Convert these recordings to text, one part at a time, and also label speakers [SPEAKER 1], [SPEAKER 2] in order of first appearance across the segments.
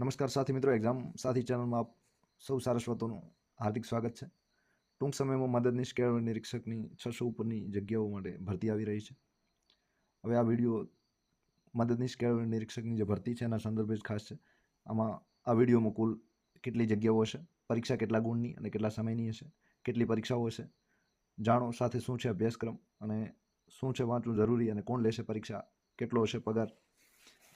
[SPEAKER 1] નમસ્કાર સાથી મિત્રો એક્ઝામ સાથી ચેનલમાં આપ સૌ સારસ્વતોનું હાર્દિક સ્વાગત છે. ટૂંક સમયમાં મદદનીશ કેળવણી નિરીક્ષકની છસો ઉપરની જગ્યાઓ માટે ભરતી આવી રહી છે. હવે આ વીડિયો મદદનીશ કેળવણી નિરીક્ષકની જે ભરતી છે એના સંદર્ભે જ ખાસ છે. આમાં આ વિડીયોમાં કુલ કેટલી જગ્યાઓ હશે, પરીક્ષા કેટલા ગુણની અને કેટલા સમયની હશે, કેટલી પરીક્ષાઓ હશે, જાણો સાથે શું છે અભ્યાસક્રમ અને શું છે વાંચવું જરૂરી અને કોણ લેશે પરીક્ષા, કેટલો હશે પગાર,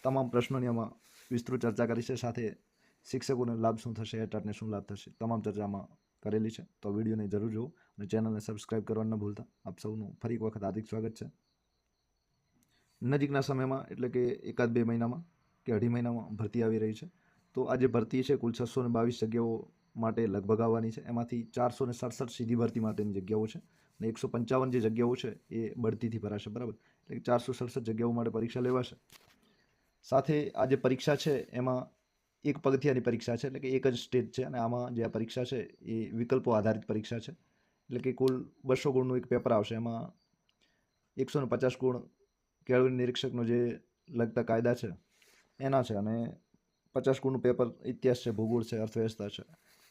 [SPEAKER 1] તમામ પ્રશ્નોની આમાં વિસ્તૃત ચર્ચા કરી છે. સાથે શિક્ષકોને લાભ શું થશે એટાટને શું લાભ થશે, તમામ ચર્ચામાં કરેલી છે. તો વિડીયોને જરૂર જુઓ અને ચેનલને સબસ્ક્રાઈબ કરવાનું ન ભૂલતા. આપ સૌનું ફરી એક વખત હાર્દિક સ્વાગત છે. નજીકના સમયમાં, એટલે કે એકાદ બે મહિનામાં કે અઢી મહિનામાં, ભરતી આવી રહી છે. તો આ જે ભરતી છે, કુલ છસો ને બાવીસ જગ્યાઓ માટે લગભગ આવવાની છે. એમાંથી ચારસો ને સડસઠ સીધી ભરતી માટેની જગ્યાઓ છે અને એકસો પંચાવન જે જગ્યાઓ છે, એ બઢતીથી ભરાશે. બરાબર? એટલે ચારસો સડસઠ જગ્યાઓ માટે પરીક્ષા લેવાશે. સાથે આ જે પરીક્ષા છે, એમાં એક પગથિયાની પરીક્ષા છે, એટલે કે એક જ સ્ટેજ છે અને આમાં જે આ પરીક્ષા છે, એ વિકલ્પો આધારિત પરીક્ષા છે. એટલે કે કુલ બસો ગુણનું એક પેપર આવશે. એમાં એકસો ને પચાસ ગુણ કેળવણી નિરીક્ષકનો જે લગતા કાયદા છે, એના છે અને પચાસ ગુણનું પેપર ઇતિહાસ છે, ભૂગોળ છે, અર્થવ્યવસ્થા છે,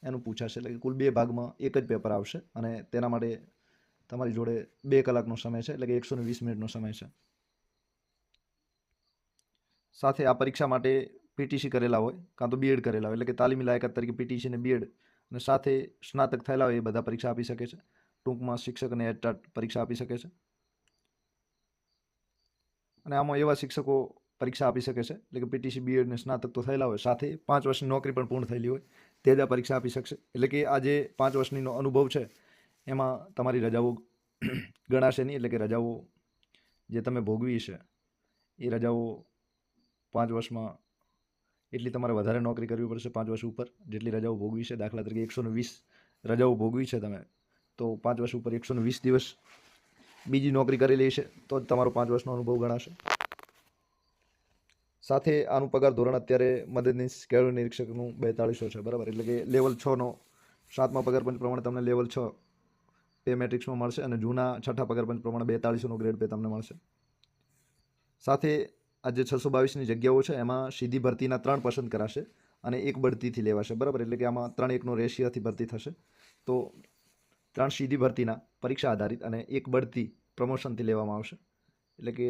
[SPEAKER 1] એનું પૂછાશે. એટલે કે કુલ બે ભાગમાં એક જ પેપર આવશે અને તેના માટે તમારી જોડે બે કલાકનો સમય છે, એટલે કે એકસો વીસ મિનિટનો સમય છે. સાથે આ પરીક્ષા માટે પીટીસી કરેલા હોય, કાં તો બીએડ કરેલા હોય, એટલે કે તાલીમી લાયકાત તરીકે પીટીસી અને બીએડ અને સાથે સ્નાતક થયેલા હોય એ બધા પરીક્ષા આપી શકે છે. ટૂંકમાં શિક્ષક અને એડટાટ પરીક્ષા આપી શકે છે. અને આમાં એવા શિક્ષકો પરીક્ષા આપી શકે છે, એટલે કે પીટીસી બીએડ ને સ્નાતક તો થયેલા હોય, સાથે પાંચ વર્ષની નોકરી પણ પૂર્ણ થયેલી હોય, તે જ આ પરીક્ષા આપી શકશે. એટલે કે આ જે પાંચ વર્ષનીનો અનુભવ છે, એમાં તમારી રજાઓ ગણાશે નહીં, એટલે કે રજાઓ જે તમે ભોગવી છે, એ રજાઓ પાંચ વર્ષમાં એટલી તમારે વધારે નોકરી કરવી પડશે પાંચ વર્ષ ઉપર? જેટલી રજાઓ ભોગવી છે દાખલા તરીકે એકસો વીસ રજાઓ ભોગવી છે તમે, તો પાંચ વર્ષ ઉપર એકસો વીસ દિવસ બીજી નોકરી કરેલી છે, તો જ તમારો પાંચ વર્ષનો અનુભવ ગણાશે. સાથે આનું પગાર ધોરણ અત્યારે મદદનીશ કેળવણી નિરીક્ષકનું બેતાળીસો છે, બરાબર? એટલે કે લેવલ છનો સાતમા પગાર પંચ પ્રમાણે તમને લેવલ છ પે મેટ્રિક્સમાં મળશે અને જૂના છઠ્ઠા પગાર પંચ પ્રમાણે બેતાળીસોનો ગ્રેડ પે તમને મળશે. સાથે આ જે છસો બાવીસની જગ્યાઓ છે, એમાં સીધી ભરતીના ત્રણ પસંદ કરાશે અને એક બઢતીથી લેવાશે. બરાબર? એટલે કે આમાં ત્રણ એકનો રેશિયાથી ભરતી થશે. તો ત્રણ સીધી ભરતીના પરીક્ષા આધારિત અને એક બઢતી પ્રમોશનથી લેવામાં આવશે. એટલે કે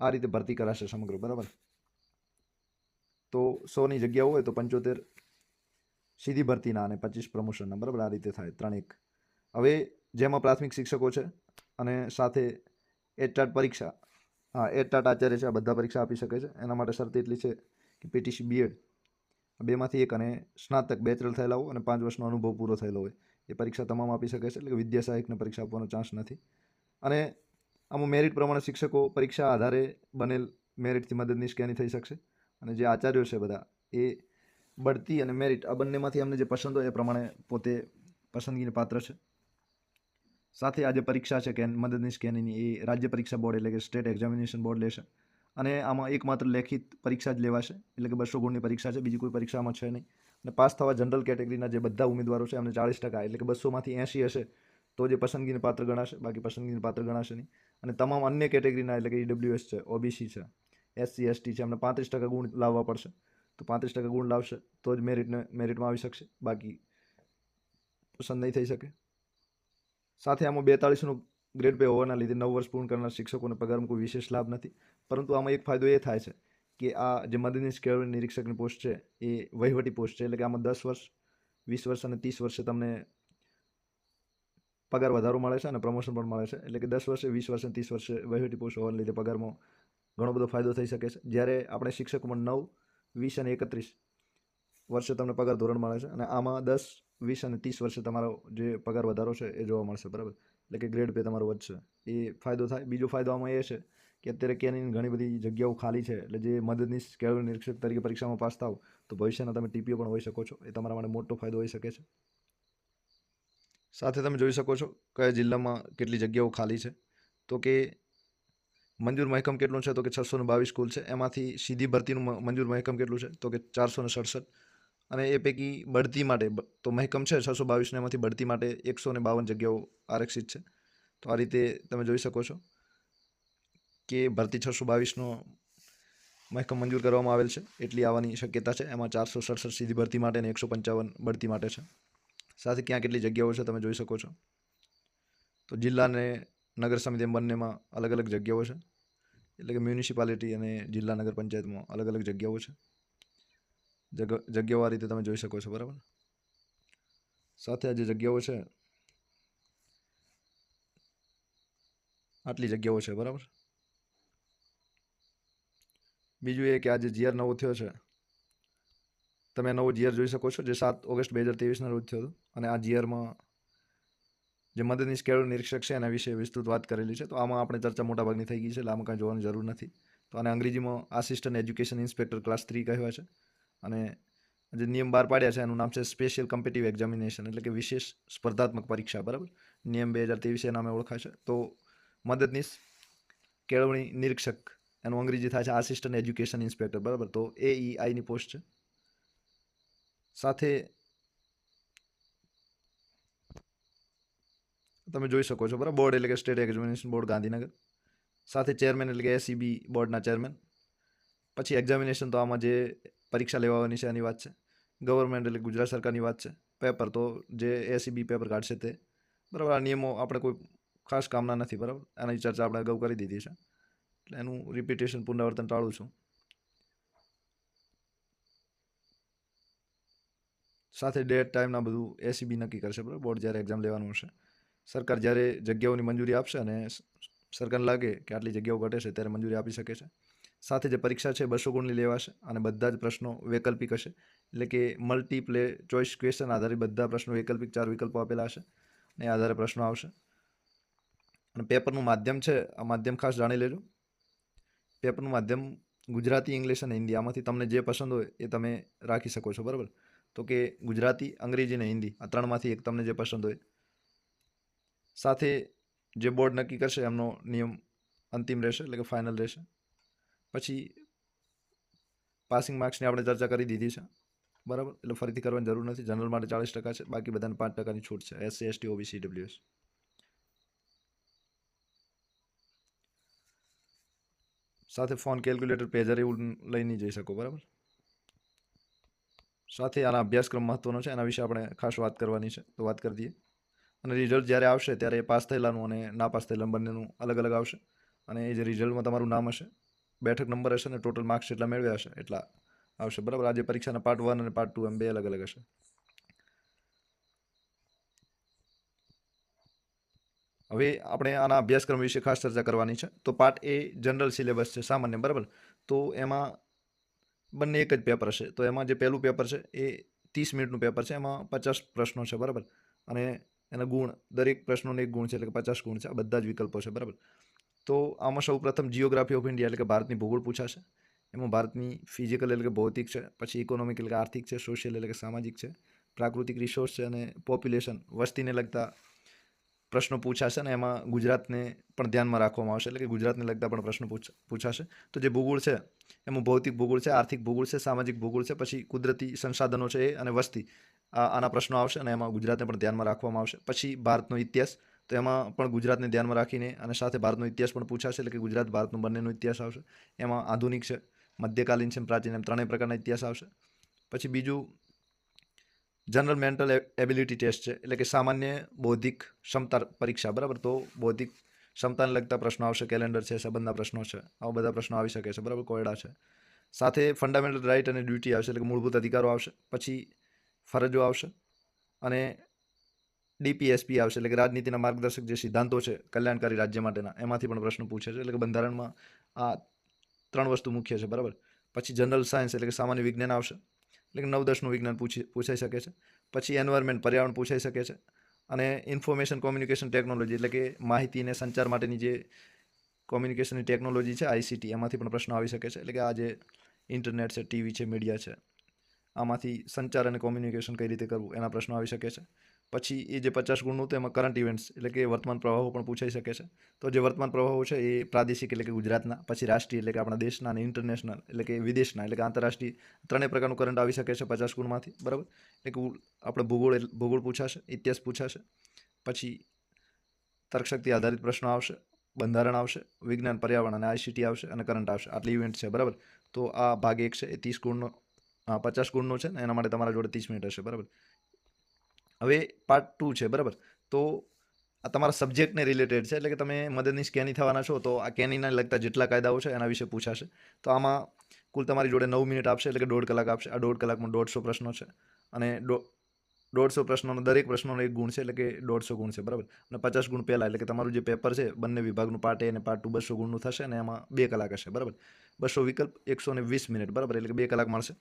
[SPEAKER 1] આ રીતે ભરતી કરાશે સમગ્ર, બરાબર? તો સોની જગ્યાઓ હોય તો પંચોતેર સીધી ભરતીના અને પચીસ પ્રમોશનના, બરાબર? આ રીતે થાય, ત્રણ એક. હવે જેમાં પ્રાથમિક શિક્ષકો છે અને સાથે એટાટ પરીક્ષા. હા એટાટ આચાર્ય છે, આ બધા પરીક્ષા આપી શકે છે. એના માટે શરત એટલી છે કે પીટીસી બીએડ બેમાંથી એક અને સ્નાતક બેચરલ થયેલા હોય અને પાંચ વર્ષનો અનુભવ પૂરો થયેલો હોય. એ પરીક્ષા તમામ આપી શકે છે, એટલે કે વિદ્યા સહાયકને પરીક્ષા આપવાનો ચાન્સ નથી. અને આમાં મેરિટ પ્રમાણે શિક્ષકો પરીક્ષા આધારે બનેલ મેરિટથી મદદનીશ ક્યાંની થઈ શકશે? અને જે આચાર્યો છે બધા, એ બઢતી અને મેરિટ આ બંનેમાંથી અમને જે પસંદ હોય એ પ્રમાણે પોતે પસંદગીને પાત્ર છે. સાથે આ જે પરીક્ષા છે કે મદદનીશ કેનીની એ રાજ્ય પરીક્ષા બોર્ડ એટલે કે સ્ટેટ એક્ઝામિનેશન બોર્ડ લેશે. અને આમાં એકમાત્ર લેખિત પરીક્ષા જ લેવાશે, એટલે કે બસો ગુણની પરીક્ષા છે, બીજી કોઈ પરીક્ષામાં છે નહીં. અને પાસ થવા જનરલ કેટેગરીના જે બધા ઉમેદવારો છે, એમને ચાળીસ ટકા, એટલે કે બસોમાંથી એંશી હશે, તો જે પસંદગીને પાત્ર ગણાશે, બાકી પસંદગીને પાત્ર ગણાશે નહીં. અને તમામ અન્ય કેટેગરીના એટલે કે ઈડબ્લ્યુએસ છે ઓબીસી છે એસસી એસટી છે, એમને પાંત્રીસ ટકા ગુણ લાવવા પડશે. તો પાંત્રીસ ટકા ગુણ લાવશે, તો જ મેરિટને મેરિટમાં આવી શકશે, બાકી પસંદ નહીં થઈ શકે. સાથે આમાં બેતાળીસનું ગ્રેડ પે હોવાના લીધે નવ વર્ષ પૂર્ણ કરનાર શિક્ષકોને પગારમાં કોઈ વિશેષ લાભ નથી. પરંતુ આમાં એક ફાયદો એ થાય છે કે આ જે મદદનીશ કેળવણી નિરીક્ષકની પોસ્ટ છે એ વહીવટી પોસ્ટ છે. એટલે કે આમાં દસ વર્ષ, વીસ વર્ષ અને ત્રીસ વર્ષે તમને પગાર વધારો મળે છે અને પ્રમોશન પણ મળે છે. એટલે કે દસ વર્ષે, વીસ વર્ષે ત્રીસ વર્ષે વહીવટી પોસ્ટ હોવાને લીધે પગારમાં ઘણો બધો ફાયદો થઈ શકે છે. જ્યારે આપણે શિક્ષકોમાં નવ, વીસ અને એકત્રીસ વર્ષે તમને પગાર ધોરણ મળે છે અને આમાં દસ વીસ અને ત્રીસ વર્ષે તમારો જે પગાર વધારો છે એ જોવા મળશે, બરાબર? એટલે કે ગ્રેડ પે તમારો વધશે. એ ફાયદો થાય. બીજો ફાયદો આમાં એ છે કે અત્યારે કેની ઘણી બધી જગ્યાઓ ખાલી છે. એટલે જે મદદનીશ કેળવણી નિરીક્ષક તરીકે પરીક્ષામાં પાસ થાવ તો ભવિષ્યના તમે ટીપીઓ પણ હોઈ શકો છો. એ તમારા માટે મોટો ફાયદો હોઈ શકે છે. સાથે તમે જોઈ શકો છો કયા જિલ્લામાં કેટલી જગ્યાઓ ખાલી છે. તો કે મંજૂર મહેકમ કેટલું છે? તો કે છસો બાવીસ સ્કૂલ છે. એમાંથી સીધી ભરતીનું મંજૂર મહેકમ કેટલું છે? તો કે ચારસો ને સડસઠ. અને એ પૈકી બઢતી માટે તો મહેકમ છે છસો બાવીસને એમાંથી બઢતી માટે એકસો ને બાવન જગ્યાઓ આરક્ષિત છે. તો આ રીતે તમે જોઈ શકો છો કે ભરતી છસો બાવીસનો મહેકમ મંજૂર કરવામાં આવેલ છે. એટલી આવવાની શક્યતા છે. એમાં ચારસો સડસઠ સીધી ભરતી માટે અને એકસો પંચાવન બઢતી માટે છે. સાથે ક્યાં કેટલી જગ્યાઓ છે તમે જોઈ શકો છો. તો જિલ્લા અને નગર સમિતિ એમ બંનેમાં અલગ અલગ જગ્યાઓ છે. એટલે કે મ્યુનિસિપાલિટી અને જિલ્લા નગર પંચાયતમાં અલગ અલગ જગ્યાઓ છે. જગ જગ્યાઓ આ રીતે તમે જોઈ શકો છો, બરાબર? સાથે આ જે જગ્યાઓ છે, આટલી જગ્યાઓ છે, બરાબર? બીજું એ કે આજે જીઆર નવો થયો છે, તમે નવો જીઆર જોઈ શકો છો, જે સાત ઓગસ્ટ બે હજાર ત્રેવીસના રોજ થયો હતો. અને આ જીઆરમાં જે મદદની ખેડૂત નિરીક્ષક છે, એના વિશે વિસ્તૃત વાત કરેલી છે. તો આમાં આપણે ચર્ચા મોટાભાગની થઈ ગઈ છે, એટલે આમાં કાંઈ જોવાની જરૂર નથી. તો આને અંગ્રેજીમાં assistant education inspector class three કહેવાય છે. અને જે નિયમ બહાર પાડ્યા છે, એનું નામ છે સ્પેશિયલ કમ્પિટિવ એક્ઝામિનેશન એટલે કે વિશેષ સ્પર્ધાત્મક પરીક્ષા, બરાબર? નિયમ બે હજાર ત્રેવીસ એ નામે ઓળખાય છે. તો મદદનીશ, કેળવણી નિરીક્ષક, એનું અંગ્રેજી થાય છે આસિસ્ટન્ટ એજ્યુકેશન ઇન્સ્પેક્ટર બરાબર? તો એ આઈની પોસ્ટ છે. સાથે તમે જોઈ શકો છો, બરાબર? બોર્ડ એટલે કે સ્ટેટ એક્ઝામિનેશન બોર્ડ ગાંધીનગર. સાથે ચેરમેન એટલે કે એસીબી બોર્ડના ચેરમેન પછી એક્ઝામિનેશન તો આમાં જે પરીક્ષા લેવાની છે એની વાત છે. ગવર્મેન્ટ એટલે ગુજરાત સરકારની વાત છે. પેપર તો જે એસીબી પેપર કાઢશે તે. બરાબર, આ નિયમો આપણે કોઈ ખાસ કામના નથી, બરાબર? આની ચર્ચા આપણે અગાઉ કરી દીધી છે. એટલે એનું રિપીટેશન પુનરાવર્તન ટાળું છું. સાથે ડેટ ટાઈમના બધું એસીબી નક્કી કરશે, બરાબર? બોર્ડ જ્યારે એક્ઝામ લેવાનું હશે. સરકાર જ્યારે જગ્યાઓની મંજૂરી આપશે અને સરકારને લાગે કે આટલી જગ્યાઓ ઘટે છે, ત્યારે મંજૂરી આપી શકે છે. સાથે જે પરીક્ષા છે બસો ગુણની લેવાશે અને બધા જ પ્રશ્નો વૈકલ્પિક હશે. એટલે કે મલ્ટીપ્લે ચોઇસ ક્વેશ્ચન આધારિત બધા પ્રશ્નો વૈકલ્પિક ચાર વિકલ્પો આપેલા હશે અને આધારે પ્રશ્નો આવશે. અને પેપરનું માધ્યમ છે, આ માધ્યમ ખાસ જાણી લેજો. પેપરનું માધ્યમ ગુજરાતી, ઇંગ્લિશ અને હિન્દી, આમાંથી તમને જે પસંદ હોય એ તમે રાખી શકો છો, બરાબર? તો કે ગુજરાતી, અંગ્રેજી અને હિન્દી, આ ત્રણમાંથી એક તમને જે પસંદ હોય. સાથે જે બોર્ડ નક્કી કરશે એમનો નિયમ અંતિમ રહેશે, એટલે કે ફાઇનલ રહેશે. પછી પાસિંગ માર્ક્સની આપણે ચર્ચા કરી દીધી છે. બરાબર? એટલે ફરીથી કરવાની જરૂર નથી. જનરલ માટે ચાલીસ ટકા છે. બાકી બધાને પાંચ ટકાની છૂટ છે. એસસી એસટી ઓબીસી ડબલ્યુએસ સાથે ફોન કેલ્ક્યુલેટર પેજર એવું લઈ નહીં જઈ શકો, બરાબર? સાથે આના અભ્યાસક્રમ મહત્વનો છે. એના વિશે આપણે ખાસ વાત કરવાની છે. તો વાત કરી દઈએ. અને રિઝલ્ટ જ્યારે આવશે ત્યારે પાસ થયેલાનું અને ના પાસ થયેલા બંનેનું અલગ અલગ આવશે. અને એ જે રિઝલ્ટમાં તમારું નામ હશે બેઠક નંબર હશે ને ટોટલ માર્ક્સ જેટલા મેળવ્યા હશે, એટલા આવશે. બરાબર? આજે પરીક્ષાના પાર્ટ વન અને પાર્ટ ટુ એમ બે અલગ અલગ હશે. હવે આપણે આના અભ્યાસક્રમ વિશે ખાસ ચર્ચા કરવાની છે. તો પાર્ટ એ જનરલ સિલેબસ છે, સામાન્ય, બરાબર? તો એમાં બંને એક જ પેપર હશે. તો એમાં જે પહેલું પેપર છે, એ ત્રીસ મિનિટનું પેપર છે. એમાં પચાસ પ્રશ્નો છે, બરાબર? અને એના ગુણ, દરેક પ્રશ્નોને એક ગુણ છે, એટલે કે પચાસ ગુણ છે. આ બધા જ વિકલ્પો છે, બરાબર? તો આમાં સૌ પ્રથમ જીઓગ્રાફી ઓફ ઇન્ડિયા એટલે કે ભારતની ભૂગોળ પૂછાશે. એમાં ભારતની ફિઝિકલ એટલે કે ભૌતિક છે, પછી ઇકોનોમિક એટલે કે આર્થિક છે સોશિયલ એટલે કે સામાજિક છે, પ્રાકૃતિક રિસોર્સ છે અને પોપ્યુલેશન વસ્તીને લગતા પ્રશ્નો પૂછાશે અને એમાં ગુજરાતને પણ ધ્યાનમાં રાખવામાં આવશે. એટલે કે ગુજરાતને લગતા પણ પ્રશ્નો પૂછાશે. તો જે ભૂગોળ છે, એમાં ભૌતિક ભૂગોળ છે, આર્થિક ભૂગોળ છે, સામાજિક ભૂગોળ છે, પછી કુદરતી સંસાધનો છે અને વસ્તી. આના પ્રશ્નો આવશે અને એમાં ગુજરાતને પણ ધ્યાનમાં રાખવામાં આવશે. પછી ભારતનો ઇતિહાસ. તો એમાં પણ ગુજરાતને ધ્યાનમાં રાખીને અને સાથે ભારતનો ઇતિહાસ પણ પૂછાશે, એટલે કે ગુજરાત ભારતનો બંનેનો ઇતિહાસ આવશે. એમાં આધુનિક છે, મધ્યકાલીન છે પ્રાચીન, એમ ત્રણેય પ્રકારના ઇતિહાસ આવશે. પછી બીજું જનરલ મેન્ટલ એબિલિટી ટેસ્ટ છે, એટલે કે સામાન્ય બૌદ્ધિક ક્ષમતા પરીક્ષા, બરાબર? તો બૌદ્ધિક ક્ષમતાને લગતા પ્રશ્નો આવશે કેલેન્ડર છે, સંબંધના પ્રશ્નો છે, આવા બધા પ્રશ્નો આવી શકે છે, બરાબર? કોયડા છે. સાથે ફંડામેન્ટલ રાઇટ અને ડ્યુટી આવશે, એટલે કે મૂળભૂત અધિકારો આવશે. પછી ફરજો આવશે અને ડીપીએસપી આવશે એટલે કે રાજનીતિના માર્ગદર્શક જે સિદ્ધાંતો છે કલ્યાણકારી રાજ્ય માટેના, એમાંથી પણ પ્રશ્ન પૂછે છે. એટલે કે બંધારણમાં આ ત્રણ વસ્તુ મુખ્ય છે, બરાબર? પછી જનરલ સાયન્સ એટલે કે સામાન્ય વિજ્ઞાન આવશે. એટલે કે નવ દસનું વિજ્ઞાન પૂછી, પૂછાઈ શકે છે. પછી એન્વાયરમેન્ટ, પર્યાવરણ પૂછાઈ શકે છે. અને ઇન્ફોર્મેશન કોમ્યુનિકેશન ટેકનોલોજી એટલે કે માહિતી અને સંચાર માટેની જે કોમ્યુનિકેશનની ટેકનોલોજી છે આઈસીટી એમાંથી પણ પ્રશ્ન આવી શકે છે. એટલે કે આ જે ઇન્ટરનેટ છે, ટીવી છે, મીડિયા છે, આમાંથી સંચાર અને કોમ્યુનિકેશન કઈ રીતે કરવું, એના પ્રશ્નો આવી શકે છે. પછી એ જે પચાસ ગુણનું હતું એમાં કરંટ ઇવેન્ટ્સ એટલે કે વર્તમાન પ્રવાહો પણ પૂછાઈ શકે છે. તો જે વર્તમાન પ્રવાહો છે એ પ્રાદેશિક એટલે કે ગુજરાતના, પછી રાષ્ટ્રીય એટલે કે આપણા દેશના અને ઇન્ટરનેશનલ એટલે કે વિદેશના એટલે કે આંતરરાષ્ટ્રીય, ત્રણેય પ્રકારનું કરંટ આવી શકે છે પચાસ ગુણમાંથી, બરાબર? એટલે કે આપણે ભૂગોળ ભૂગોળ પૂછાશે, ઇતિહાસ પૂછાશે, પછી તર્કશક્તિ આધારિત પ્રશ્નો આવશે, બંધારણ આવશે, વિજ્ઞાન, પર્યાવરણ અને આઈસીટી આવશે અને કરંટ આવશે. આટલી ઇવેન્ટ છે, બરાબર? તો આ ભાગ એક છે, એ ત્રીસ ગુણનો પચાસ ગુણનો છે ને એના માટે તમારા જોડે ત્રીસ મિનિટ હશે, બરાબર? હવે પાર્ટ ટુ છે, બરાબર? તો આ તમારા સબ્જેક્ટને રિલેટેડ છે, એટલે કે તમે મદદનીશ કેની થવાના છો, તો આ કેનીના લગતા જેટલા કાયદાઓ છે, એના વિશે પૂછાશે. તો આમાં કુલ તમારી જોડે નવ મિનિટ આપશે, એટલે કે દોઢ કલાક આપશે. આ દોઢ કલાકમાં દોઢસો પ્રશ્નો છે. અને દોઢસો પ્રશ્નોનો, દરેક પ્રશ્નોનો એક ગુણ છે, એટલે કે દોઢસો ગુણ છે, બરાબર? અને પચાસ ગુણ પહેલાં, એટલે કે તમારું જે પેપર છે, બંને વિભાગનું પાર્ટ એ અને પાર્ટ ટુ બસો ગુણનું થશે, અને એમાં બે કલાક હશે, બરાબર? બસો વિકલ્પ એકસો વીસ મિનિટ, બરાબર? એટલે કે બે કલાક મળશે.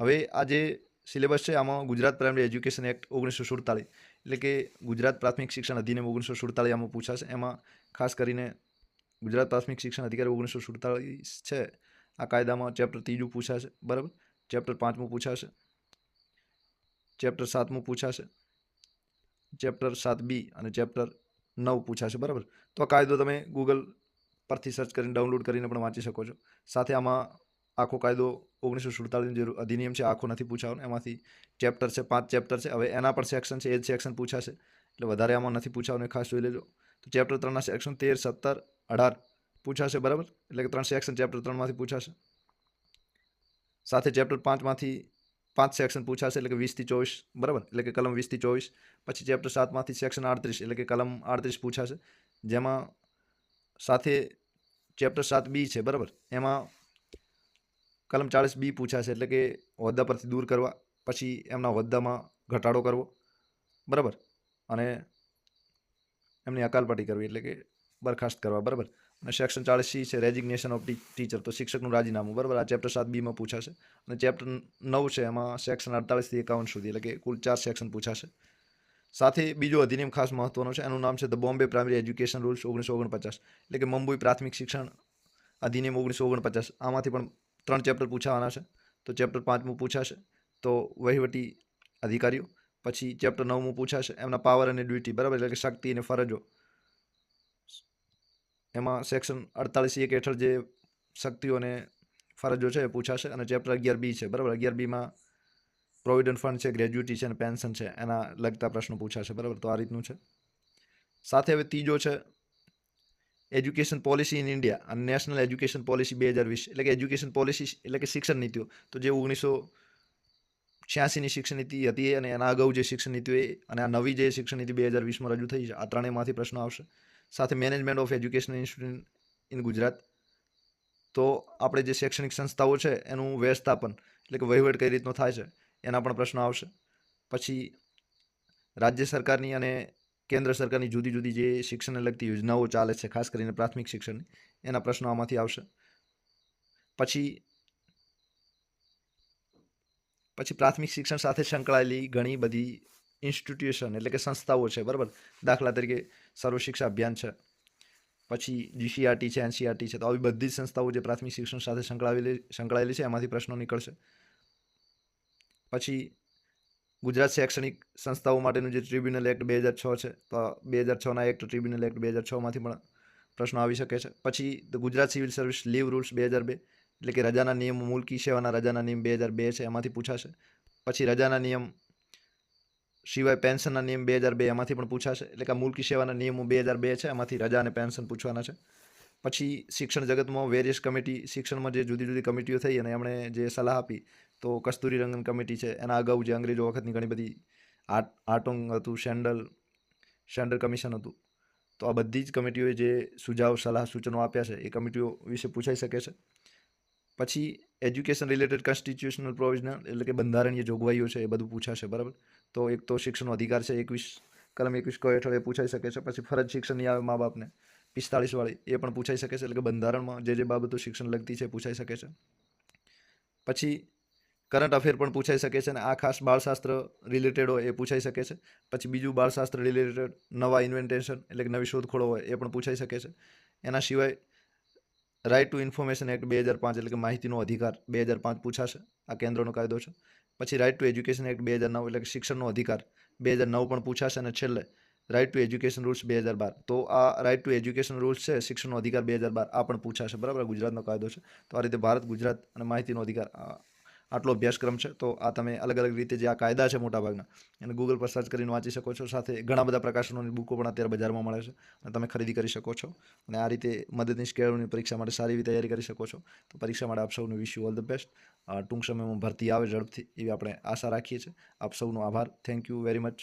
[SPEAKER 1] હવે આ જે સિલેબસ છે આમાં ગુજરાત પ્રાઇમરી એજ્યુકેશન એક્ટ ઓગણીસો સુડતાલીસ એટલે કે ગુજરાત પ્રાથમિક શિક્ષણ અધિનિયમ ઓગણીસો સુડતાલીસ આમાં પૂછાશે. એમાં ખાસ કરીને ગુજરાત પ્રાથમિક શિક્ષણ અધિકારી ઓગણીસો સુડતાલીસ છે. આ કાયદામાં ચેપ્ટર ત્રીજું પૂછાશે. બરાબર? ચેપ્ટર પાંચમું પૂછાશે. ચેપ્ટર સાતમું પૂછાશે. ચેપ્ટર સાત બી અને ચેપ્ટર નવ પૂછાશે. બરાબર? તો આ કાયદો તમે ગૂગલ પરથી સર્ચ કરીને ડાઉનલોડ કરીને પણ વાંચી શકો છો. સાથે આમાં આખો કાયદો ઓગણીસો સુડતાલીસનો જે અધિનિયમ છે, આખો નથી પૂછાવાનો. એમાંથી ચેપ્ટર છે, પાંચ ચેપ્ટર છે. હવે એના પર સેક્શન છે, એ જ સેક્શન પૂછાશે. એટલે વધારે આમાં નથી પૂછાવાનું ખાસ જોઈ લેજો. તો ચેપ્ટર ત્રણના સેક્શન તેર, સત્તર, અઢાર પૂછાશે, બરાબર? એટલે કે ત્રણ સેક્શન ચેપ્ટર ત્રણમાંથી પૂછાશે. સાથે ચેપ્ટર પાંચમાંથી પાંચ સેક્શન પૂછાશે, એટલે કે વીસથી ચોવીસ, બરાબર? એટલે કે કલમ વીસથી ચોવીસ. પછી ચેપ્ટર સાતમાંથી સેક્શન આડત્રીસ, એટલે કે કલમ આડત્રીસ પૂછાશે. જેમાં સાથે ચેપ્ટર સાત બી છે, બરાબર? એમાં કલમ ચાળીસ બી પૂછાશે એટલે કે હોદ્દા પરથી દૂર કરવા, પછી એમના હોદ્દામાં ઘટાડો કરવો. બરાબર? અને એમની અકાલપાટી કરવી એટલે કે બરખાસ્ત કરવા. બરાબર? અને સેક્શન ચાળીસ સી છે રેજિગ્નેશન ઓફ ટીચર તો શિક્ષકનું રાજીનામું. બરાબર? આ ચેપ્ટર સાત બીમાં પૂછાશે. અને ચેપ્ટર નવ છે, એમાં સેક્શન અડતાલીસથી એકાવન સુધી એટલે કે કુલ ચાર સેક્શન પૂછાશે. સાથે બીજો અધિનિયમ ખાસ મહત્વનો છે. એનું નામ છે the Bombay primary education rules ઓગણીસો ઓગણપચાસ. એટલે કે મુંબઈ પ્રાથમિક શિક્ષણ અધિનિયમ ઓગણીસો ઓગણપચાસ. આમાંથી પણ ત્રણ ચેપ્ટર પૂછાવાના છે. તો ચેપ્ટર પાંચમું પૂછાશે તો વહીવટી અધિકારીઓ, પછી ચેપ્ટર નવમું પૂછાશે એમના પાવર અને ડ્યુટી બરાબર? એટલે કે શક્તિ અને ફરજો. એમાં સેક્શન અડતાલીસ એક હેઠળ જે શક્તિઓ અને ફરજો છે એ પૂછાશે અને ચેપ્ટર અગિયાર બી છે, બરાબર? અગિયાર બીમાં પ્રોવિડન્ટ ફંડ છે ગ્રેજ્યુટી છે અને પેન્શન છે, એના લગતા પ્રશ્નો પૂછાશે, બરાબર? તો આ રીતનું છે. સાથે હવે ત્રીજો છે એજ્યુકેશન પોલિસી ઇન ઇન્ડિયા અને નેશનલ એજ્યુકેશન પોલિસી બે હજાર વીસ. એટલે કે એજ્યુકેશન પોલિસી એટલે કે શિક્ષણ નીતિઓ. તો જે ઓગણીસો છ્યાસીની શિક્ષણ નીતિ હતી અને એના અગાઉ જે શિક્ષણ નીતિઓ એ અને આ નવી જે શિક્ષણ નીતિ બે હજાર વીસમાં રજૂ થઈ છે, આ ત્રણેયમાંથી પ્રશ્નો આવશે. સાથે management of education institute in Gujarat. તો આપણે જે શૈક્ષણિક સંસ્થાઓ છે, એનું વ્યવસ્થાપન એટલે કે વહીવટ કઈ રીતનો થાય છે, એના પણ પ્રશ્નો આવશે. પછી રાજ્ય સરકારની અને કેન્દ્ર સરકારની જુદી જુદી જે શિક્ષણને લગતી યોજનાઓ ચાલે છે, ખાસ કરીને પ્રાથમિક શિક્ષણની, એના પ્રશ્નો આમાંથી આવશે. પછી પછી પ્રાથમિક શિક્ષણ સાથે સંકળાયેલી ઘણી બધી ઇન્સ્ટિટ્યુશન એટલે કે સંસ્થાઓ છે, બરાબર? દાખલા તરીકે સર્વ શિક્ષા અભિયાન છે, પછી જીસીઆરટી છે એનસીઆરટી છે, તો આવી બધી જ સંસ્થાઓ જે પ્રાથમિક શિક્ષણ સાથે સંકળાયેલી સંકળાયેલી છે, એમાંથી પ્રશ્નો નીકળશે. પછી ગુજરાત શૈક્ષણિક સંસ્થાઓ માટેનું જે ટ્રિબ્યુનલ એક્ટ બે હજાર છ છે, તો બે હજાર છના એક્ટ ટ્રિબ્યુનલ એક્ટ બે હજાર છમાંથી પણ પ્રશ્નો આવી શકે છે. પછી the Gujarat civil service leave rules બે હજાર બે, એટલે કે રજાના નિયમો મુલકી સેવાના રજાના નિયમ બે હજાર બે છે, એમાંથી પૂછાશે. પછી રજાના નિયમ સિવાય પેન્શનના નિયમ બે હજાર બે, એમાંથી પણ પૂછાશે. એટલે કે મુલકી સેવાના નિયમો બે હજાર બે છે, એમાંથી રજા અને પેન્શન પૂછવાના છે. પછી શિક્ષણ જગતમાં વેરિયસ કમિટી શિક્ષણમાં જે જુદી જુદી કમિટીઓ થઈ અને એમણે જે સલાહ આપી તો કસ્તુરી રંગન કમિટી છે. એના અગાઉ જે અંગ્રેજો વખતની ઘણી બધી આટ, આટોંગ હતું શેન્ડલ શેન્ડલ કમિશન હતું. તો આ બધી જ કમિટીઓએ જે સુઝાવ, સલાહ, સૂચનો આપ્યા છે, એ કમિટીઓ વિશે પૂછાઈ શકે છે. પછી એજ્યુકેશન રિલેટેડ કોન્સ્ટિટ્યુશનલ પ્રોવિઝનલ એટલે કે બંધારણીય જોગવાઈઓ છે, એ બધું પૂછાશે, બરાબર? તો એક તો શિક્ષણનો અધિકાર છે, એકવીસ કલમ એકવીસ કો હેઠળ એ પૂછાઈ શકે છે. પછી ફરજ શિક્ષણની આવે મા બાપને પિસ્તાળીસવાળી એ પણ પૂછાઈ શકે છે. એટલે કે બંધારણમાં જે જે બાબતો શિક્ષણ લગતી છે પૂછાઈ શકે છે. પછી કરંટ અફેર પણ પૂછાઈ શકે છે અને આ ખાસ બાળશાસ્ત્ર રિલેટેડ હોય એ પૂછાઈ શકે છે. પછી બીજું બાળશાસ્ત્ર રિલેટેડ નવા ઇન્વેન્ટેશન એટલે કે નવી શોધખોળો હોય એ પણ પૂછાઈ શકે છે. એના સિવાય રાઇટ ટુ ઇન્ફોર્મેશન એક્ટ બે હજાર પાંચ એટલે કે માહિતીનો અધિકાર બે હજાર પાંચ પૂછાશે. આ કેન્દ્રનો કાયદો છે. પછી રાઇટ ટુ એજ્યુકેશન એક્ટ બે હજાર નવ એટલે કે શિક્ષણનો અધિકાર બે હજાર નવ પણ પૂછાશે અને છેલ્લે રાઇટ ટુ એજ્યુકેશન રૂલ્સ બે હજાર બાર. તો આ રાઇટ ટુ એજ્યુકેશન રૂલ્સ છે, શિક્ષણનો અધિકાર બે હજાર બાર, આ પણ પૂછાશે. બરાબર? ગુજરાતનો કાયદો છે. તો આ રીતે ભારત, ગુજરાત અને માહિતીનો અધિકાર આટલો અભ્યાસક્રમ છે, તો આ તમે અલગ અલગ રીતે જે આ કાયદા છે મોટાભાગના, એને ગૂગલ પર સર્ચ કરીને વાંચી શકો છો. સાથે ઘણા બધા પ્રકાશનોની બુકો પણ અત્યારે બજારમાં મળે છે અને તમે ખરીદી કરી શકો છો અને આ રીતે મદદનીશ કેળવણી પરીક્ષા માટે સારી એવી તૈયારી કરી શકો છો. તો પરીક્ષા માટે આપ સૌને wish you all the best ટૂંક સમયમાં ભરતી આવે ઝડપથી, એવી આપણે આશા રાખીએ છીએ. આપ સૌનો આભાર. Thank you very much